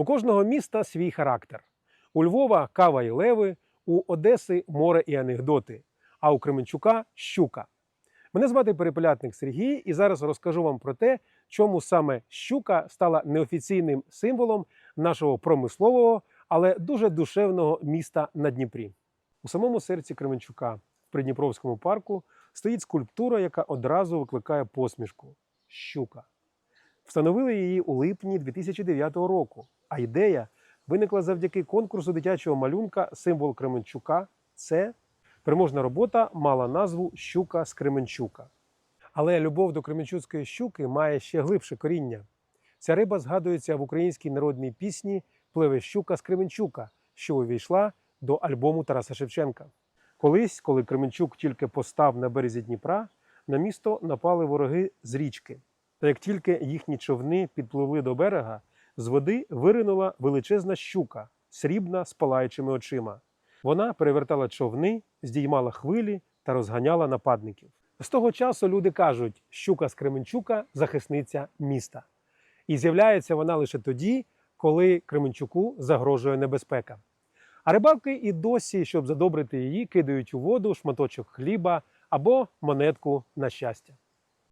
У кожного міста свій характер. У Львова кава і леви, у Одеси море і анекдоти, а у Кременчука щука. Мене звати Перепелятник Сергій, і зараз розкажу вам про те, чому саме щука стала неофіційним символом нашого промислового, але дуже душевного міста на Дніпрі. У самому серці Кременчука, в Придніпровському парку, стоїть скульптура, яка одразу викликає посмішку щука. Встановили її у липні 2009 року. А ідея виникла завдяки конкурсу дитячого малюнка Символ Кременчука. Це переможна робота мала назву Щука з Кременчука. Але любов до Кременчуцької щуки має ще глибше коріння. Ця риба згадується в українській народній пісні Пливе щука з Кременчука, що увійшла до альбому Тараса Шевченка. Колись, коли Кременчук тільки постав на березі Дніпра, на місто напали вороги з річки. Та як тільки їхні човни підпливли до берега, з води виринула величезна щука, срібна з палаючими очима. Вона перевертала човни, здіймала хвилі та розганяла нападників. З того часу люди кажуть, щука з Кременчука захисниця міста. І з'являється вона лише тоді, коли Кременчуку загрожує небезпека. А рибалки і досі, щоб задобрити її, кидають у воду шматочок хліба або монетку на щастя.